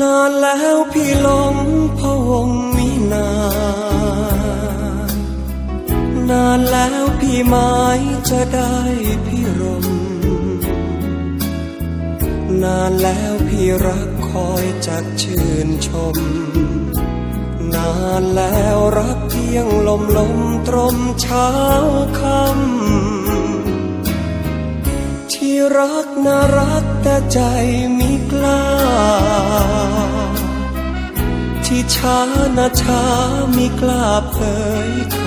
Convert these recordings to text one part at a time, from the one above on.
นานแล้วพี่หลงพะวงวินานานแล้วพี่หมายจะได้พี่รม นานแล้วพี่รักคอยจักชื่นชม นานแล้วรักเพียงลมลมตรมเช้าค่ำ ที่รักน่ารักแต่ใจมิกล้า ที่ช้านะช้ามิกล้าเผยค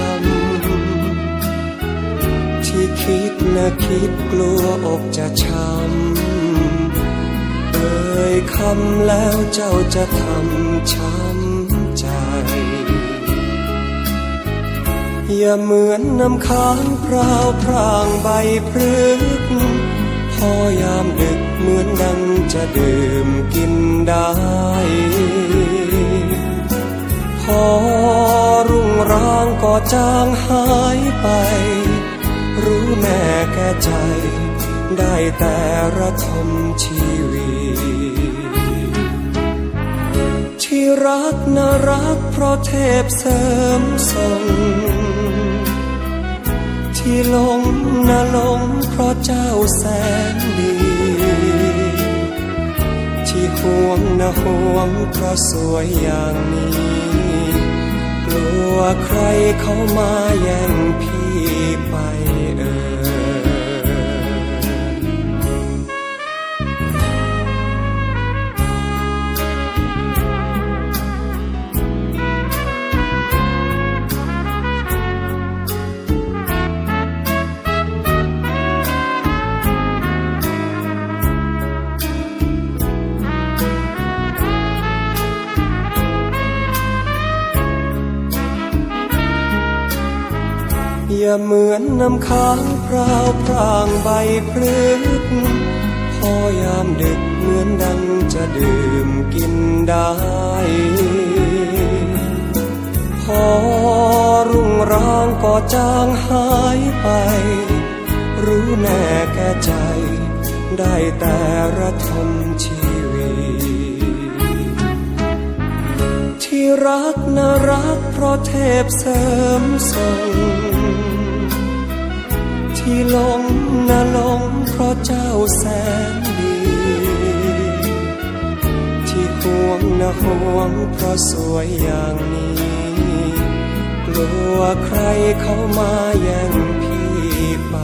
ำ ที่คิดนะคิดกลัวอกจะช้ำเอ่ยคำแล้วเจ้าจะทำช้ำใจอย่าเหมือนน้ำค้างพราวพรางใบพฤก อยามดึกเหมือนดังจะดื่มกินได้ พอรุ่งรางก็จางหายไป รู้แน่แก่ใจ ได้แต่ระทมชีวิตที่รักน่ารักเพราะเทพเสริมส่ง ที่หลงนะหลงเพราะเจ้าแสนดี ที่ห่วงนะห่วงเพราะสวยอย่างนี้ กลัวใครเขามาแย่ง ย่าเหมือนน้ำค้างพราวพรางใบพฤกพอยามดึกเหมือนดังจะดื่มกินได้ พอรุ่งรางก็จางหายไป รู้แน่แก่ใจ ได้แต่ระทมชีวิต ที่รักน่ารักเพราะเทพเสริมส่ง ที่หลงน่าหลงเพราะเจ้าแสนดี ที่ห่วงนะห่วงเพราะสวยอย่างนี้ กลัวใครเข้ามาแย่งพีไป